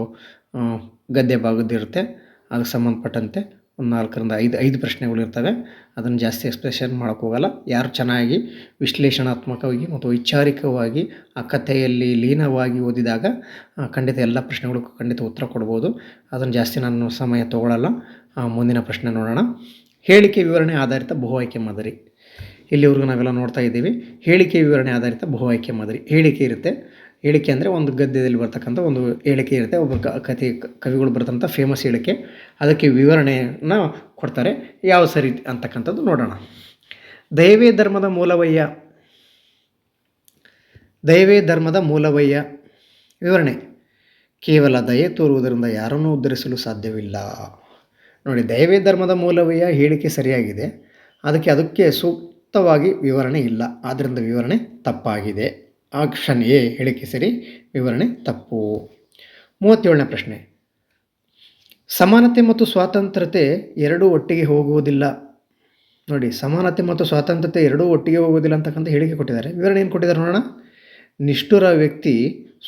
ಗದ್ಯ ಭಾಗದ್ದಿರುತ್ತೆ ಅದಕ್ಕೆ ಸಂಬಂಧಪಟ್ಟಂತೆ ಒಂದು ನಾಲ್ಕರಿಂದ ಐದು ಐದು ಪ್ರಶ್ನೆಗಳು ಇರ್ತವೆ. ಅದನ್ನು ಜಾಸ್ತಿ ಎಕ್ಸ್ಪ್ರೆಷನ್ ಮಾಡೋಕ್ಕೆ ಹೋಗಲ್ಲ. ಯಾರು ಚೆನ್ನಾಗಿ ವಿಶ್ಲೇಷಣಾತ್ಮಕವಾಗಿ ಮತ್ತು ವೈಚಾರಿಕವಾಗಿ ಆ ಕಥೆಯಲ್ಲಿ ಲೀನವಾಗಿ ಓದಿದಾಗ ಖಂಡಿತ ಎಲ್ಲ ಪ್ರಶ್ನೆಗಳಿಗೂ ಖಂಡಿತ ಉತ್ತರ ಕೊಡ್ಬೋದು. ಅದನ್ನು ಜಾಸ್ತಿ ನಾನು ಸಮಯ ತೊಗೊಳ್ಳಲ್ಲ ಮುಂದಿನ ಪ್ರಶ್ನೆ ನೋಡೋಣ. ಹೇಳಿಕೆ ವಿವರಣೆ ಆಧಾರಿತ ಬಹು ಆಯ್ಕೆ ಮಾದರಿ. ಇಲ್ಲಿವರೆಗೂ ನಾವೆಲ್ಲ ನೋಡ್ತಾ ಇದ್ದೀವಿ. ಹೇಳಿಕೆ ವಿವರಣೆ ಆಧಾರಿತ ಬಹು ಆಯ್ಕೆ ಮಾದರಿ. ಹೇಳಿಕೆ ಇರುತ್ತೆ. ಹೇಳಿಕೆ ಅಂದರೆ ಒಂದು ಗದ್ಯದಲ್ಲಿ ಬರ್ತಕ್ಕಂಥ ಒಂದು ಹೇಳಿಕೆ ಇರುತ್ತೆ. ಒಬ್ಬ ಕ ಕತೆ ಕವಿಗಳು ಬರ್ತಂಥ ಫೇಮಸ್ ಹೇಳಿಕೆ. ಅದಕ್ಕೆ ವಿವರಣೆಯನ್ನು ಕೊಡ್ತಾರೆ. ಯಾವ ಸರಿ ಅಂತಕ್ಕಂಥದ್ದು ನೋಡೋಣ. ದೈವೇ ಧರ್ಮದ ಮೂಲವಯ್ಯ. ದೈವೇ ಧರ್ಮದ ಮೂಲವಯ್ಯ. ವಿವರಣೆ. ಕೇವಲ ದಯೆ ತೋರುವುದರಿಂದ ಯಾರನ್ನೂ ಉದ್ಧರಿಸಲು ಸಾಧ್ಯವಿಲ್ಲ. ನೋಡಿ, ದೈವೇ ಧರ್ಮದ ಮೂಲವೆಯ ಹೇಳಿಕೆ ಸರಿಯಾಗಿದೆ. ಅದಕ್ಕೆ ಅದಕ್ಕೆ ಸೂಕ್ತವಾಗಿ ವಿವರಣೆ ಇಲ್ಲ. ಆದ್ದರಿಂದ ವಿವರಣೆ ತಪ್ಪಾಗಿದೆ. ಆಕ್ಷನ್ ಎ, ಹೇಳಿಕೆ ಸರಿ, ವಿವರಣೆ ತಪ್ಪು. ಮೂವತ್ತೇಳನೇ ಪ್ರಶ್ನೆ. ಸಮಾನತೆ ಮತ್ತು ಸ್ವಾತಂತ್ರ್ಯತೆ ಎರಡೂ ಒಟ್ಟಿಗೆ ಹೋಗುವುದಿಲ್ಲ. ನೋಡಿ, ಸಮಾನತೆ ಮತ್ತು ಸ್ವಾತಂತ್ರ್ಯತೆ ಎರಡೂ ಒಟ್ಟಿಗೆ ಹೋಗುವುದಿಲ್ಲ ಅಂತಕ್ಕಂಥ ಹೇಳಿಕೆ ಕೊಟ್ಟಿದ್ದಾರೆ. ವಿವರಣೆ ಏನು ಕೊಟ್ಟಿದ್ದಾರೆ ನೋಡೋಣ. ನಿಷ್ಠುರ ವ್ಯಕ್ತಿ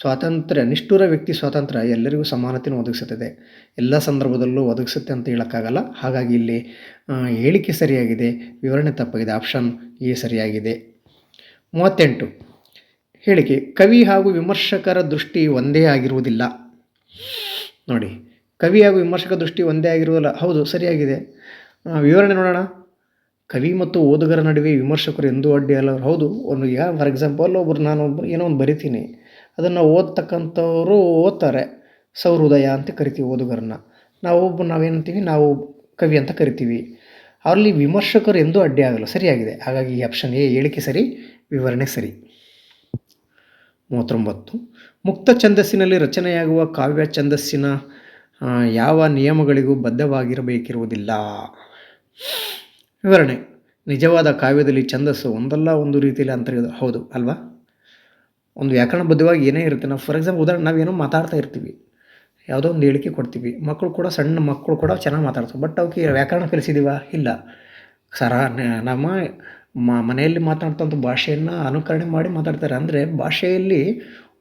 ಸ್ವಾತಂತ್ರ್ಯ, ನಿಷ್ಠುರ ವ್ಯಕ್ತಿ ಸ್ವಾತಂತ್ರ್ಯ ಎಲ್ಲರಿಗೂ ಸಮಾನತೆಯನ್ನು ಒದಗಿಸುತ್ತದೆ. ಎಲ್ಲ ಸಂದರ್ಭದಲ್ಲೂ ಒದಗಿಸುತ್ತೆ ಅಂತ ಹೇಳೋಕ್ಕಾಗಲ್ಲ. ಹಾಗಾಗಿ ಇಲ್ಲಿ ಹೇಳಿಕೆ ಸರಿಯಾಗಿದೆ, ವಿವರಣೆ ತಪ್ಪಾಗಿದೆ ಆಪ್ಷನ್ ಎ ಸರಿಯಾಗಿದೆ. ಮೂವತ್ತೆಂಟು. ಹೇಳಿಕೆ, ಕವಿ ಹಾಗೂ ವಿಮರ್ಶಕರ ದೃಷ್ಟಿ ಒಂದೇ ಆಗಿರುವುದಿಲ್ಲ. ನೋಡಿ, ಕವಿ ಹಾಗೂ ವಿಮರ್ಶಕ ದೃಷ್ಟಿ ಒಂದೇ ಆಗಿರುವುದಿಲ್ಲ. ಹೌದು, ಸರಿಯಾಗಿದೆ. ವಿವರಣೆ ನೋಡೋಣ. ಕವಿ ಮತ್ತು ಓದುಗರ ನಡುವೆ ವಿಮರ್ಶಕರು ಎಂದೂ ಅಡ್ಡಿ ಅಲ್ಲ. ಹೌದು, ಒಂದು ಈಗ ಫಾರ್ ಎಕ್ಸಾಂಪಲ್ ಒಬ್ಬರು ನಾನು ಒಬ್ಬರು ಏನೋ ಒಂದು ಬರಿತೀನಿ. ಅದನ್ನು ಓದ್ತಕ್ಕಂಥವರು ಓದ್ತಾರೆ. ಸೌಹೃದಯ ಅಂತ ಕರಿತೀವಿ ಓದುಗರನ್ನ. ನಾವು ನಾವೇನಂತೀವಿ ನಾವು ಕವಿ ಅಂತ ಕರಿತೀವಿ. ಅಲ್ಲಿ ವಿಮರ್ಶಕರು ಎಂದೂ ಅಡ್ಡಿ ಆಗಲ್ಲ. ಸರಿಯಾಗಿದೆ. ಹಾಗಾಗಿ ಈ ಆಪ್ಷನ್ ಎ, ಹೇಳಿಕೆ ಸರಿ, ವಿವರಣೆ ಸರಿ. ಮೂವತ್ತೊಂಬತ್ತು. ಮುಕ್ತ ಛಂದಸ್ಸಿನಲ್ಲಿ ರಚನೆಯಾಗುವ ಕಾವ್ಯ ಛಂದಸ್ಸಿನ ಯಾವ ನಿಯಮಗಳಿಗೂ ಬದ್ಧವಾಗಿರಬೇಕಿರುವುದಿಲ್ಲ? ವಿವರಣೆ. ನಿಜವಾದ ಕಾವ್ಯದಲ್ಲಿ ಛಂದಸ್ಸು ಒಂದಲ್ಲ ಒಂದು ರೀತಿಯಲ್ಲಿ ಅಂತರ್ಗತ ಹೌದು, ಅಲ್ವಾ? ಒಂದು ವ್ಯಾಕರಣಬದ್ಧವಾಗಿ ಏನೇ ಇರುತ್ತೆ. ನಾವು ಫಾರ್ ಎಕ್ಸಾಂಪಲ್ ಉದಾಹರಣೆ ನಾವೇನೋ ಮಾತಾಡ್ತಾ ಇರ್ತೀವಿ. ಯಾವುದೋ ಒಂದು ಹೇಳಿಕೆ ಕೊಡ್ತೀವಿ. ಮಕ್ಕಳು ಕೂಡ ಸಣ್ಣ ಮಕ್ಕಳು ಕೂಡ ಚೆನ್ನಾಗಿ ಮಾತಾಡ್ತಾರೆ. ಬಟ್ ಅವಕ್ಕೆ ವ್ಯಾಕರಣ ಕಲಿಸಿದೀವ? ಇಲ್ಲ. ಸರ ನಮ್ಮ ಮನೆಯಲ್ಲಿ ಮಾತಾಡ್ತಂಥ ಭಾಷೆಯನ್ನು ಅನುಕರಣೆ ಮಾಡಿ ಮಾತಾಡ್ತಾರೆ. ಅಂದರೆ ಭಾಷೆಯಲ್ಲಿ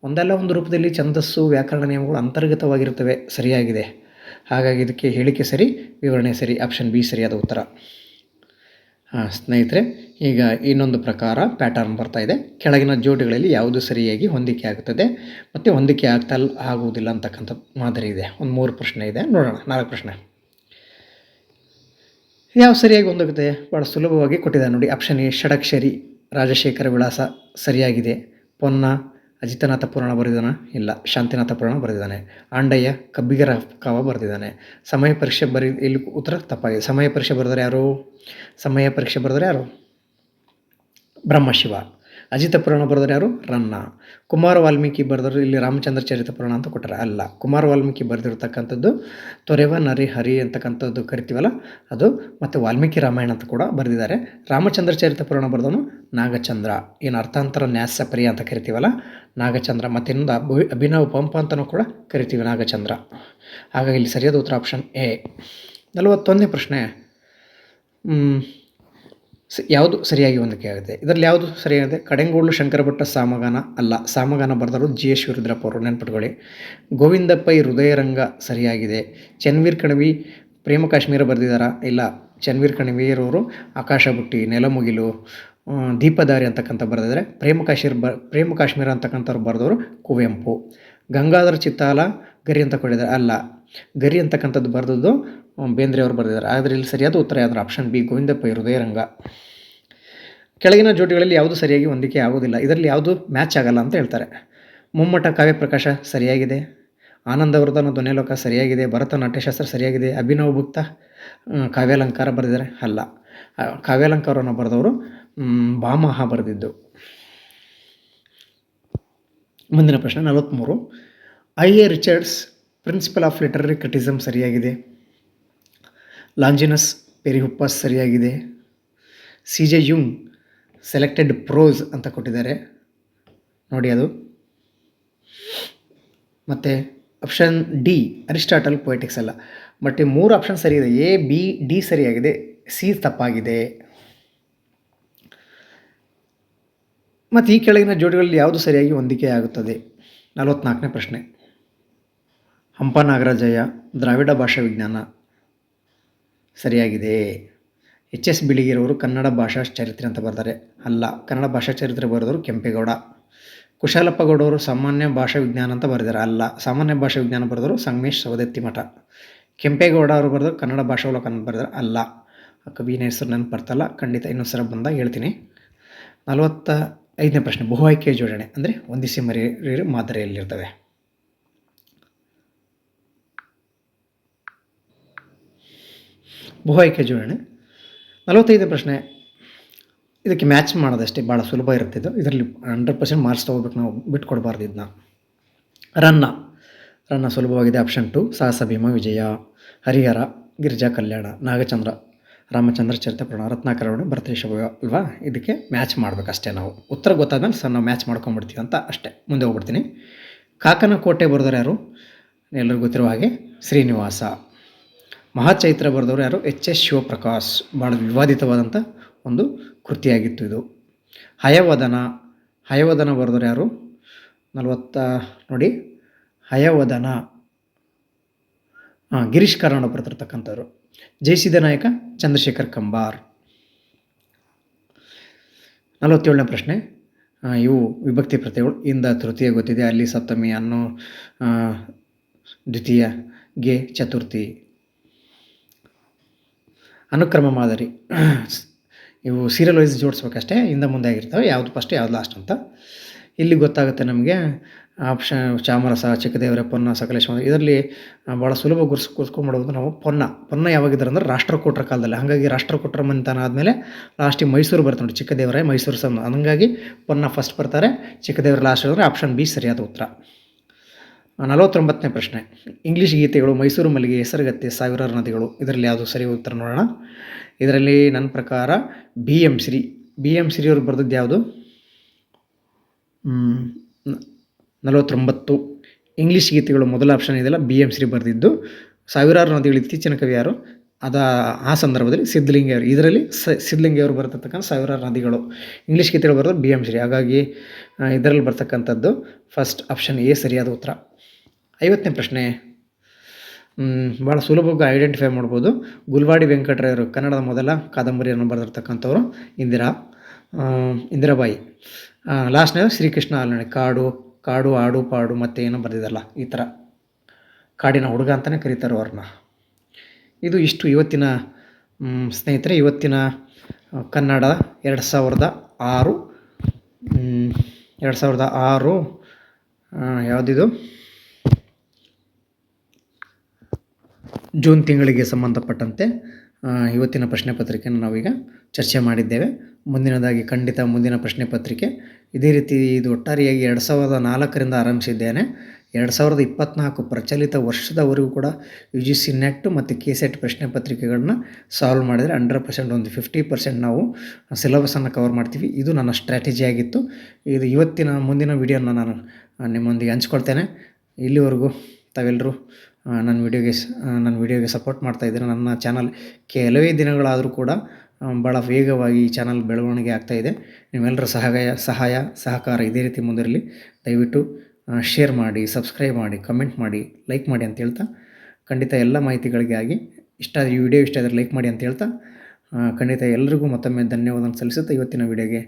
ಒಂದಲ್ಲ ಒಂದು ರೂಪದಲ್ಲಿ ಛಂದಸ್ಸು, ವ್ಯಾಕರಣ ನಿಯಮಗಳು ಅಂತರ್ಗತವಾಗಿರ್ತವೆ ಸರಿಯಾಗಿದೆ. ಹಾಗಾಗಿ ಇದಕ್ಕೆ ಹೇಳಿಕೆ ಸರಿ, ವಿವರಣೆ ಸರಿ ಆಪ್ಷನ್ ಬಿ ಸರಿಯಾದ ಉತ್ತರ. ಸ್ನೇಹಿತರೆ, ಈಗ ಇನ್ನೊಂದು ಪ್ರಕಾರ ಪ್ಯಾಟರ್ನ್ ಬರ್ತಾ ಇದೆ. ಕೆಳಗಿನ ಜೋಡಿಗಳಲ್ಲಿ ಯಾವುದು ಸರಿಯಾಗಿ ಹೊಂದಿಕೆ ಆಗ್ತದೆ ಮತ್ತು ಹೊಂದಿಕೆ ಆಗ್ತಾ ಆಗುವುದಿಲ್ಲ ಅಂತಕ್ಕಂಥ ಮಾದರಿ ಇದೆ. ಒಂದು ಮೂರು ಪ್ರಶ್ನೆ ಇದೆ. ನೋಡೋಣ, ನಾಲ್ಕು ಪ್ರಶ್ನೆ. ಯಾವ ಸರಿಯಾಗಿ ಹೊಂದೋಗುತ್ತೆ? ಭಾಳ ಸುಲಭವಾಗಿ ಕೊಟ್ಟಿದ್ದಾರೆ ನೋಡಿ. ಆಪ್ಷನ್ ಎ, ಷಡಕ್ಷರಿ, ರಾಜಶೇಖರ ವಿಳಾಸ ಸರಿಯಾಗಿದೆ. ಪೊನ್ನ ಅಜಿತನಾಥ ಪುರಾಣ ಬರೆದಿದ್ದಾನೆ. ಇಲ್ಲ ಶಾಂತಿನಾಥ ಪುರಾಣ ಬರೆದಿದ್ದಾನೆ. ಆಂಡಯ್ಯ ಕಬ್ಬಿಗರ ಕಾವ ಬರೆದಿದ್ದಾನೆ. ಸಮಯ ಪರೀಕ್ಷೆ ಬರಿ, ಇಲ್ಲಿ ಉತ್ತರ ತಪ್ಪಾಗಿದೆ. ಸಮಯ ಪರೀಕ್ಷೆ ಬರೆದರೆ ಯಾರು? ಸಮಯ ಪರೀಕ್ಷೆ ಬರೆದರೆ ಯಾರು? ಬ್ರಹ್ಮಶಿವ. ಅಜಿತ ಪುರಾಣ ಬರೆದ್ರೆ ಯಾರು? ರನ್ನ. ಕುಮಾರ ವಾಲ್ಮೀಕಿ ಬರೆದ್ರು ಇಲ್ಲಿ ರಾಮಚಂದ್ರ ಚರಿತ ಪುರಾಣ ಅಂತ ಕೊಟ್ಟರೆ. ಅಲ್ಲ, ಕುಮಾರ ವಾಲ್ಮೀಕಿ ಬರೆದಿರ್ತಕ್ಕಂಥದ್ದು ತೊರೆವ ನರಿ ಹರಿ ಅಂತಕ್ಕಂಥದ್ದು ಕರಿತೀವಲ್ಲ, ಅದು ಮತ್ತು ವಾಲ್ಮೀಕಿ ರಾಮಾಯಣ ಅಂತ ಕೂಡ ಬರೆದಿದ್ದಾರೆ. ರಾಮಚಂದ್ರ ಚರಿತ ಪುರಾಣ ಬರೆದವನು ನಾಗಚಂದ್ರ. ಏನು ಅರ್ಥಾಂತರ ನ್ಯಾಸ ಪರಿ ಅಂತ ಕರಿತೀವಲ್ಲ, ನಾಗಚಂದ್ರ. ಮತ್ತು ಇನ್ನೊಂದು ಅಭಿ ಅಭಿನವ ಪಂಪ ಅಂತಲೂ ಕೂಡ ಕರಿತೀವಿ ನಾಗಚಂದ್ರ. ಹಾಗಾಗಿ ಇಲ್ಲಿ ಸರಿಯಾದ ಉತ್ತರ ಆಪ್ಷನ್ ಎ. ನಲವತ್ತೊಂದನೇ ಪ್ರಶ್ನೆ. ಯಾವುದು ಸರಿಯಾಗಿ ಹೊಂದಿಕೆ ಆಗುತ್ತೆ. ಇದರಲ್ಲಿ ಯಾವುದು ಸರಿಯಾಗಿದೆ? ಕಡೆಂಗೋಳು ಶಂಕರಭಟ್ಟ ಸಾಮಗಾನ ಅಲ್ಲ. ಸಾಮಗಾನ ಬರೆದರು ಜಿ ಎಸ್ ಅವರು, ನೆನ್ಪಿಟ್ಕೊಳ್ಳಿ. ಗೋವಿಂದ ಹೃದಯರಂಗ ಸರಿಯಾಗಿದೆ. ಚನ್ವೀರ್ ಕಣವಿ, ಪ್ರೇಮ ಕಾಶ್ಮೀರ ಬರೆದಿದ್ದಾರಾ ಇಲ್ಲ. ಚನ್ವೀರ್ ಕಣವಿಯರವರು ಆಕಾಶ ಬುಟ್ಟಿ ನೆಲಮುಗಿಲು ದೀಪದಾರಿ ಅಂತಕ್ಕಂಥ ಬರೆದಿದ್ದಾರೆ ಪ್ರೇಮ ಕಾಶ್ಮೀರ ಬ, ಪ್ರೇಮ ಕಾಶ್ಮೀರ ಅಂತಕ್ಕಂಥವ್ರು ಬರೆದವರು ಕುವೆಂಪು. ಗಂಗಾಧರ ಚಿತ್ತಾಲ, ಗರಿ ಅಂತ ಕೊಟ್ಟಿದ್ದಾರೆ. ಅಲ್ಲ. ಗರಿ ಅಂತಕ್ಕಂಥದ್ದು ಬರೆದದ್ದು ಬೇಂದ್ರೆ ಅವರು ಬರೆದಿದ್ದಾರೆ. ಆದರೆ ಇಲ್ಲಿ ಸರಿಯಾದ ಉತ್ತರ ಯಾವ್ದು ಆಪ್ಷನ್ ಬಿ ಗೋವಿಂದಪ್ಪ ಹೃದಯರಂಗ ಕೆಳಗಿನ ಜೋಡಿಗಳಲ್ಲಿ ಯಾವುದು ಸರಿಯಾಗಿ ಹೊಂದಿಕೆ ಆಗೋದಿಲ್ಲ ಇದರಲ್ಲಿ ಯಾವುದು ಮ್ಯಾಚ್ ಆಗಲ್ಲ ಅಂತ ಹೇಳ್ತಾರೆ. ಮುಮ್ಮಟ, ಕಾವ್ಯಪ್ರಕಾಶ ಸರಿಯಾಗಿದೆ. ಆನಂದವರ್ಧನ ಧ್ವನಿಲೋಕ ಸರಿಯಾಗಿದೆ. ಭರತ ನಾಟ್ಯಶಾಸ್ತ್ರ ಸರಿಯಾಗಿದೆ. ಅಭಿನವ ಭುಕ್ತ ಕಾವ್ಯಾಲಂಕಾರ ಬರೆದಿದ್ದಾರೆ. ಅಲ್ಲ ಕಾವ್ಯಾಲಂಕಾರವನ್ನು ಬರೆದವರು ಭಾಮಹ ಬರೆದಿದ್ದು. ಮುಂದಿನ ಪ್ರಶ್ನೆ ನಲವತ್ತ್ಮೂರು I A Richards principle of literary criticism ಸರಿಯಾಗಿದೆ. ಲಾಂಜಿನಸ್ ಪೆರಿಹುಪ್ಪಸ್ ಸರಿಯಾಗಿದೆ. C J Jung selected prose ಅಂತ ಕೊಟ್ಟಿದ್ದಾರೆ. ನೋಡಿ ಅದು. ಮತ್ತು ಆಪ್ಷನ್ ಡಿ ಅರಿಸ್ಟಾಟಲ್ ಪೊಯಿಟಿಕ್ಸ್ ಅಲ್ಲ. ಬಟ್ ಈ ಮೂರು ಆಪ್ಷನ್ ಸರಿ ಎ ಬಿ ಡಿ ಸರಿಯಾಗಿದೆ. ಸಿ ತಪ್ಪಾಗಿದೆ. ಮತ್ತು ಈ ಕೆಳಗಿನ ಜೋಡಿಗಳಲ್ಲಿ ಯಾವುದು ಸರಿಯಾಗಿ ಹೊಂದಿಕೆ ಆಗುತ್ತದೆ ನಲವತ್ನಾಲ್ಕನೇ ಪ್ರಶ್ನೆ. ಹಂಪ ನಾಗರಾಜಯ್ಯ ದ್ರಾವಿಡ ಭಾಷಾ ವಿಜ್ಞಾನ. ಸರಿಯಾಗಿದೆ. ಎಚ್ ಎಸ್ ಬಿಳಿಗಿರವರು ಕನ್ನಡ ಭಾಷಾ ಚರಿತ್ರೆ ಅಂತ ಬರ್ತಾರೆ. ಅಲ್ಲ, ಕನ್ನಡ ಭಾಷಾ ಚರಿತ್ರೆ ಬರೆದವರು ಕೆಂಪೇಗೌಡ. ಕುಶಾಲಪ್ಪ ಗೌಡವರು ಸಾಮಾನ್ಯ ಭಾಷಾ ವಿಜ್ಞಾನ ಅಂತ ಬರೆದಾರೆ ಅಲ್ಲ, ಸಾಮಾನ್ಯ ಭಾಷಾ ವಿಜ್ಞಾನ ಬರೆದವರು ಸಂಗಮೇಶ್ ಸವದತ್ತಿ ಮಠ. ಕೆಂಪೇಗೌಡ ಅವರು ಬರೆದು ಕನ್ನಡ ಭಾಷಾವಲೋಕನ ಬರೆದಾರೆ ಅಲ್ಲ ಕವಿನ ಹೆಸರು ನೆನಪು ಬರ್ತಲ್ಲ, ಖಂಡಿತ ಇನ್ನೊಂದು ಸಲ ಬಂದಾಗ ಹೇಳ್ತೀನಿ. ನಲವತ್ತ ಐದನೇ ಪ್ರಶ್ನೆ, ಬಹು ಆಯ್ಕೆಯ ಜೋಡಣೆ, ಅಂದರೆ ಒಂದಿಸಿ ಮರಿ ಮಾದರಿಯಲ್ಲಿರ್ತವೆ. ಬಹು ಆಯ್ಕೆ ಜೋಡಣೆ ನಲವತ್ತೈದು ಪ್ರಶ್ನೆ. ಇದಕ್ಕೆ ಮ್ಯಾಚ್ ಮಾಡೋದಷ್ಟೇ ಭಾಳ ಸುಲಭ ಇರುತ್ತೆ ಇದು. ಇದರಲ್ಲಿ ಹಂಡ್ರೆಡ್ ಪರ್ಸೆಂಟ್ ಮಾರ್ಕ್ಸ್ ತೊಗೋಬೇಕು ನಾವು ಬಿಟ್ಕೊಡ್ಬಾರ್ದು ಇದನ್ನ ರನ್ನ. ರನ್ನ ಸುಲಭವಾಗಿದೆ. ಆಪ್ಷನ್ ಟು ಸಾಹಸ, ಭೀಮ, ವಿಜಯ. ಹರಿಹರ, ಗಿರಿಜಾ, ಕಲ್ಯಾಣ. ನಾಗಚಂದ್ರ. ರಾಮಚಂದ್ರ, ಚರಿತ ರತ್ನಾಕರ ರತ್ನಾಕರವಣೆ ಭರತೇಶ ಅಲ್ವಾ? ಇದಕ್ಕೆ ಮ್ಯಾಚ್ ಮಾಡಬೇಕಷ್ಟೇ ನಾವು. ಉತ್ತರ ಗೊತ್ತಾದ್ಮೇಲೆ ಸರ್ ನಾವು ಮ್ಯಾಚ್ ಮಾಡ್ಕೊಂಬಿಡ್ತೀವಿ ಅಂತ ಅಷ್ಟೇ. ಮುಂದೆ ಹೋಗ್ಬಿಡ್ತೀನಿ. ಕಾಕನ ಕೋಟೆ ಬರೆದವರು ಯಾರು? ಎಲ್ಲರಿಗೂ ಗೊತ್ತಿರುವ ಹಾಗೆ ಶ್ರೀನಿವಾಸ. ಮಹಾಚೈತ್ರ ಬರೆದವರು ಯಾರು? H S Shivaprakash. ಭಾಳ ವಿವಾದಿತವಾದಂಥ ಒಂದು ಕೃತಿಯಾಗಿತ್ತು ಇದು. ಹಯವದನ ಹಯವದನ ಬರೆದವರು ಯಾರು? ನಲವತ್ತ, ನೋಡಿ. ಹಯವದನ. ಗಿರೀಶ್ ಕಾರ್ನಾಡ್ ಬರ್ತಿರ್ತಕ್ಕಂಥವ್ರು ಜಯಿಸಿದ ನಾಯಕ, ಚಂದ್ರಶೇಖರ್ ಕಂಬಾರ್. ನಲವತ್ತೇಳನೇ ಪ್ರಶ್ನೆ. ಇವು ವಿಭಕ್ತಿ ಪ್ರತಿಗಳು ಇಂದ ತೃತೀಯ ಗೊತ್ತಿದೆ. ಅಲ್ಲಿ ಸಪ್ತಮಿ ಅನ್ನೋ ದ್ವಿತೀಯ ಗೆ ಚತುರ್ಥಿ. ಅನುಕ್ರಮ ಮಾದರಿ. ಇವು ಸೀರಿಯಲ್ ವೈಸ್ ಜೋಡಿಸ್ಬೇಕಷ್ಟೇ ಹಿಂದೆ ಮುಂದೆ ಆಗಿರ್ತವೆ, ಯಾವುದು ಫಸ್ಟ್ ಯಾವ್ದು ಲಾಸ್ಟ್ ಅಂತ. ಇಲ್ಲಿ ಗೊತ್ತಾಗುತ್ತೆ ನಮಗೆ ಆಪ್ಷನ್ ಚಾಮರಸ, ಚಿಕ್ಕದೇವರ ಪೊನ್ನ ಸಕಲೇಶ್ವರ ಇದರಲ್ಲಿ ಭಾಳ ಸುಲಭ ಗುರ್ಸ್ ಮಾಡೋದು ನಾವು ಪೊನ್ನ. ಪೊನ್ನ ಯಾವಾಗಿದ್ದಾರೆ ಅಂದ್ರೆ ರಾಷ್ಟ್ರಕೂಟರ ಕಾಲದಲ್ಲಿ. ಹಾಗಾಗಿ ರಾಷ್ಟ್ರಕೂಟರ ಮನೆತನ ಆದಮೇಲೆ ಲಾಸ್ಟಿಗೆ ಮೈಸೂರು ಬರುತ್ತೆ ನೋಡಿ ಚಿಕ್ಕದೇವರಾಯ ಮೈಸೂರು ಸಮ. ಹಂಗಾಗಿ ಪೊನ್ನ ಫಸ್ಟ್ ಬರ್ತಾರೆ, ಚಿಕ್ಕದೇವರ ಲಾಸ್ಟ್ ಅಂದರೆ ಆಪ್ಷನ್ ಬಿ ಸರಿಯಾದ ಉತ್ತರ. ನಲವತ್ತೊಂಬತ್ತನೇ ಪ್ರಶ್ನೆ. ಇಂಗ್ಲೀಷ್ ಗೀತೆಗಳು ಮೈಸೂರು ಮಲ್ಲಿಗೆ ಹೆಸರುಗತ್ತೆ ಸಾವಿರಾರು ನದಿಗಳು. ಇದರಲ್ಲಿ ಯಾವುದು ಸರಿ ಉತ್ತರ ನೋಡೋಣ. ಇದರಲ್ಲಿ ನನ್ನ ಪ್ರಕಾರ B M Shri. B M Shri ಅವರು ಬರೆದದ್ದು ಯಾವುದು? ನಲವತ್ತೊಂಬತ್ತು. ಇಂಗ್ಲೀಷ್ ಗೀತೆಗಳು ಮೊದಲ ಆಪ್ಷನ್ ಇದೆಯಲ್ಲ, ಬಿ ಎಂ ಶ್ರೀ ಬರೆದಿದ್ದು. ಸಾವಿರಾರು ನದಿಗಳು ಇತ್ತೀಚಿನ ಕವಿಯಾರು ಅದ, ಆ ಸಂದರ್ಭದಲ್ಲಿ ಸಿದ್ಧಲಿಂಗಿಯವರು ಇದರಲ್ಲಿ ಸಿದ್ಧಲಿಂಗಿಯವರು ಬರ್ತಕ್ಕಂಥ ಸಾವಿರಾರು ನದಿಗಳು. ಇಂಗ್ಲೀಷ್ ಗೀತೆಗಳು ಬರೆದು ಬಿ ಎಂ ಶ್ರೀ. ಹಾಗಾಗಿ ಇದರಲ್ಲಿ ಬರ್ತಕ್ಕಂಥದ್ದು ಫಸ್ಟ್ ಆಪ್ಷನ್ ಎ ಸರಿಯಾದ ಉತ್ತರ. ಐವತ್ತನೇ ಪ್ರಶ್ನೆ. ಭಾಳ ಸುಲಭವಾಗಿ ಐಡೆಂಟಿಫೈ ಮಾಡ್ಬೋದು. ಗುಲ್ವಾಡಿ ವೆಂಕಟರಾಯರು, ಕನ್ನಡದ ಮೊದಲ ಕಾದಂಬರಿಯನ್ನು ಬರೆದಿರ್ತಕ್ಕಂಥವ್ರು ಇಂದಿರಾ ಇಂದಿರಾಬಾಯಿ. ಲಾಸ್ಟ್ನೇ ಶ್ರೀಕೃಷ್ಣ ಆಲಣೆ ಕಾಡು ಕಾಡು ಆಡು ಪಾಡು ಮತ್ತೆ ಏನೋ ಬರೆದಿದ್ದಲ್ಲ ಈ ಥರ. ಕಾಡಿನ ಹುಡುಗ ಅಂತಲೇ ಕರೀತಾರೆ ಅವ್ರನ್ನ. ಇದು ಇಷ್ಟು ಇವತ್ತಿನ ಸ್ನೇಹಿತರೆ, ಇವತ್ತಿನ ಕನ್ನಡ ಎರಡು ಸಾವಿರದ ಆರು ಎರಡು ಸಾವಿರದ ಆರು ಯಾವುದಿದು? ಜೂನ್ ತಿಂಗಳಿಗೆ ಸಂಬಂಧಪಟ್ಟಂತೆ ಇವತ್ತಿನ ಪ್ರಶ್ನೆ ಪತ್ರಿಕೆಯನ್ನು ನಾವೀಗ ಚರ್ಚೆ ಮಾಡಿದ್ದೇವೆ. ಮುಂದಿನದಾಗಿ ಖಂಡಿತ ಮುಂದಿನ ಪ್ರಶ್ನೆ ಪತ್ರಿಕೆ. ಇದೇ ರೀತಿ ಇದು ಒಟ್ಟಾರೆಯಾಗಿ ಎರಡು ಸಾವಿರದ ನಾಲ್ಕರಿಂದ ಆರಂಭಿಸಿದ್ದೇನೆ. ಎರಡು ಸಾವಿರದ ಇಪ್ಪತ್ತ್ನಾಲ್ಕು ಪ್ರಚಲಿತ ವರ್ಷದವರೆಗೂ ಕೂಡ ಯು ಜಿ ಸಿ ನೆಟ್ ಮತ್ತು ಕೆ ಸೆಟ್ ಪ್ರಶ್ನೆ ಪತ್ರಿಕೆಗಳನ್ನ ಸಾಲ್ವ್ ಮಾಡಿದರೆ ಹಂಡ್ರೆಡ್ ಪರ್ಸೆಂಟ್ ಒಂದು ಫಿಫ್ಟಿ ಪರ್ಸೆಂಟ್ ನಾವು ಸಿಲೆಬಸನ್ನು ಕವರ್ ಮಾಡ್ತೀವಿ. ಇದು ನನ್ನ ಸ್ಟ್ರಾಟಜಿ ಆಗಿತ್ತು. ಇದು ಇವತ್ತಿನ ಮುಂದಿನ ವಿಡಿಯೋನ ನಾನು ನಿಮ್ಮೊಂದಿಗೆ ಹಂಚ್ಕೊಳ್ತೇನೆ. ಇಲ್ಲಿವರೆಗೂ ತಾವೆಲ್ಲರೂ ನನ್ನ ವಿಡಿಯೋಗೆ ನನ್ನ ವಿಡಿಯೋಗೆ ಸಪೋರ್ಟ್ ಮಾಡ್ತಾ ಇದ್ದೀರ ನನ್ನ ಚಾನಲ್ ಕೆಲವೇ ದಿನಗಳಾದರೂ ಕೂಡ ಭಾಳ ವೇಗವಾಗಿ ಈ ಚಾನಲ್ ಬೆಳವಣಿಗೆ ಆಗ್ತಾಯಿದೆ ನೀವೆಲ್ಲರ ಸಹಾಯ ಸಹಾಯ, ಸಹಕಾರ ಇದೇ ರೀತಿ ಮುಂದಿರಲಿ. ದಯವಿಟ್ಟು ಶೇರ್ ಮಾಡಿ ಸಬ್ಸ್ಕ್ರೈಬ್ ಮಾಡಿ ಕಮೆಂಟ್ ಮಾಡಿ ಲೈಕ್ ಮಾಡಿ ಅಂತ ಹೇಳ್ತಾ, ಖಂಡಿತ ಎಲ್ಲ ಮಾಹಿತಿಗಳಿಗಾಗಿ ಇಷ್ಟ ಈ ವಿಡಿಯೋ ಇಷ್ಟ ಆದರೆ ಲೈಕ್ ಮಾಡಿ ಅಂತ ಹೇಳ್ತಾ ಖಂಡಿತ ಎಲ್ರಿಗೂ ಮತ್ತೊಮ್ಮೆ ಧನ್ಯವಾದ ಸಲ್ಲಿಸುತ್ತಾ ಇವತ್ತಿನ ವಿಡಿಯೋಗೆ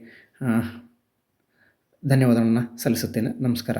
ಧನ್ಯವಾದಗಳನ್ನು ಸಲ್ಲಿಸುತ್ತೇನೆ. ನಮಸ್ಕಾರ.